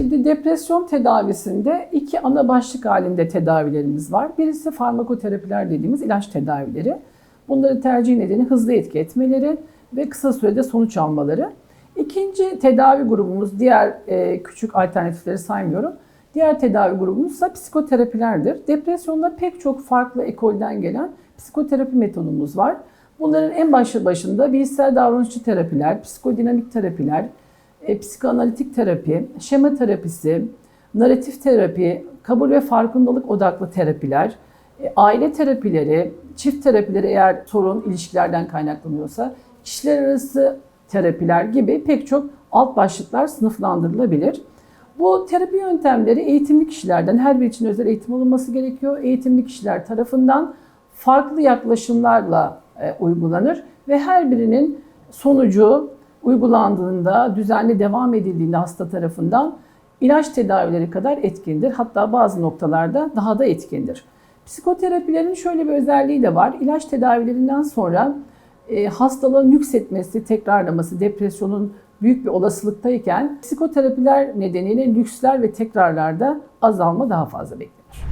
Şimdi depresyon tedavisinde iki ana başlık halinde tedavilerimiz var. Birisi farmakoterapiler dediğimiz ilaç tedavileri. Bunları tercih nedeni hızlı etki etmeleri ve kısa sürede sonuç almaları. İkinci tedavi grubumuz, diğer e, küçük alternatifleri saymıyorum. Diğer tedavi grubumuz ise psikoterapilerdir. Depresyonda pek çok farklı ekolden gelen psikoterapi metodumuz var. Bunların en başı başında bilişsel davranışçı terapiler, psikodinamik terapiler, e, psikoanalitik terapi, şema terapisi, naratif terapi, kabul ve farkındalık odaklı terapiler, e, aile terapileri, çift terapileri eğer sorun ilişkilerden kaynaklanıyorsa, kişiler arası terapiler gibi pek çok alt başlıklar sınıflandırılabilir. Bu terapi yöntemleri eğitimli kişilerden, her bir için özel eğitim alınması gerekiyor. Eğitimli kişiler tarafından farklı yaklaşımlarla e, uygulanır ve her birinin sonucu uygulandığında, düzenli devam edildiğinde hasta tarafından ilaç tedavileri kadar etkindir. Hatta bazı noktalarda daha da etkindir. Psikoterapilerin şöyle bir özelliği de var. İlaç tedavilerinden sonra e, hastalığın nüksetmesi, tekrarlaması, depresyonun büyük bir olasılıktayken psikoterapiler nedeniyle lüksler ve tekrarlarda azalma daha fazla beklenir.